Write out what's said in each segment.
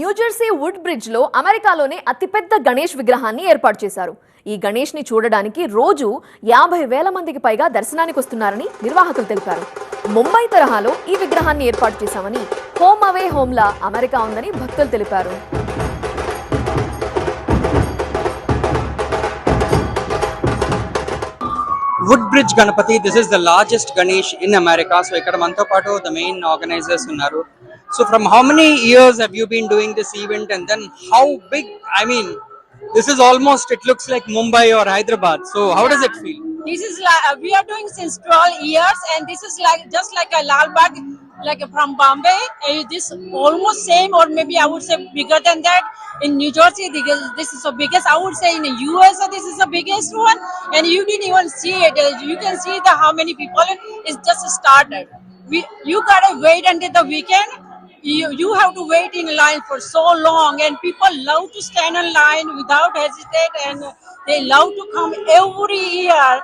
New Jersey would బ్రిడ్జ్లో అమెరికాలోనే అతిపెద్ద గణేష్ విగ్రహాన్ని ఏర్పాటు చేశారు. ఈ గణేష్ని చూడడానికి రోజు యాభై వేల మందికి పైగా దర్శనానికి వస్తున్నారని నిర్వాహకులు తెలిపారు. ముంబై తరహాలో ఈ విగ్రహాన్ని ఏర్పాటు చేశామని హోమ్ అవే హోమ్లా అమెరికా ఉందని భక్తులు తెలిపారు. Woodbridge Ganapathi this is the largest Ganesh in America. So ఇక్కడ మనతో పాటు ద మెయిన్ ఆర్గనైజర్స్ ఉన్నారు. So from how many years have you been doing this event and then how big, I mean, this is almost, it looks like Mumbai or Hyderabad. So how yeah. does it feel? This is like, uh, we are doing since 12 years and this is like, just like a Lalbagh, like from Bombay. Uh, this almost same or maybe I would say bigger than that. In New Jersey, this is the biggest. I would say in the US, this is the biggest one. And you didn't even see it. Uh, you can see the how many people is just started. We, you gotta wait until the weekend you, you have to wait in line for so long and people love to stand in line without hesitate and they love to come every year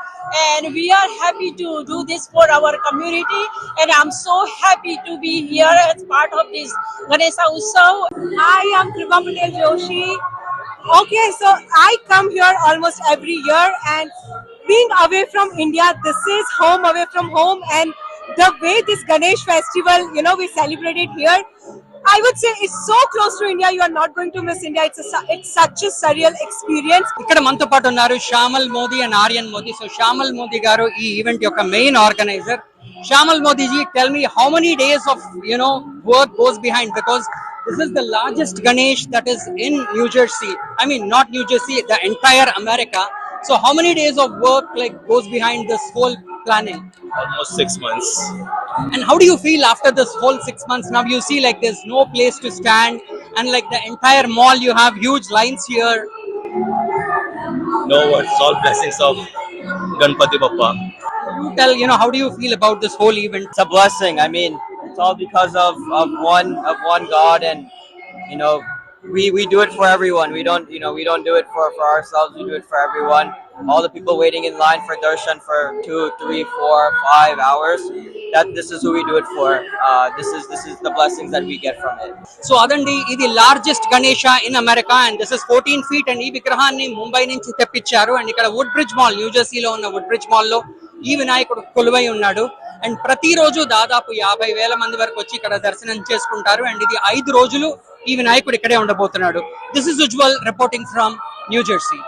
and we are happy to do this for our community and i'm so happy to be here as part of this ganesha utsav I am Patel Joshi. Okay, so I come here almost every year and being away from India, this is home away from home and the way this Ganesh festival, you know, we celebrate it here. I would say it's so close to India, you are not going to miss India. It's a, su- it's such a surreal experience. ఇక్కడ మనతో పాటు ఉన్నారు Shyamal Modi and Aryan Modi so Shyamal Modi garu ఈ event యొక్క main organiser Shyamal Modiji tell me how many days of you know work goes behind because this is the largest Ganesh that is in new Jersey I mean not new Jersey the entire America So how many days of work like goes behind this whole planning? Almost six months. And how do you feel after this whole six months? Now you see like there's no place to stand, and like the entire mall, you have huge lines here. No words, all blessings of Ganpati Bappa. You tell, you know, how do you feel about this whole event? It's a blessing. I mean, it's all because of, of one of one God and you know we we do it for everyone. We don't you know we don't do it for for ourselves. We do it for everyone. All the people waiting in line for darshan for two, three, four, five hours. That this is who we do it for. Uh, this is this is the blessings that we get from it. So so అదండి ఇది largest Ganesha in America and this is fourteen feet and ఈ విగ్రహాన్ని ముంబై నుంచి తెప్పించారు and ఇక్కడ Woodbridge mall New జెర్సీలో ఉన్న would bridge మాల్లో ఈ వినాయకుడు కొలువై ఉన్నాడు అండ్ ప్రతిరోజు దాదాపు యాభై వేల మంది వరకు వచ్చి ఇక్కడ దర్శనం చేసుకుంటారు అండ్ ఇది ఐదు రోజులు ఈ వినాయకుడు ఇక్కడే ఉండబోతున్నాడు. This is Ujjwal reporting from New Jersey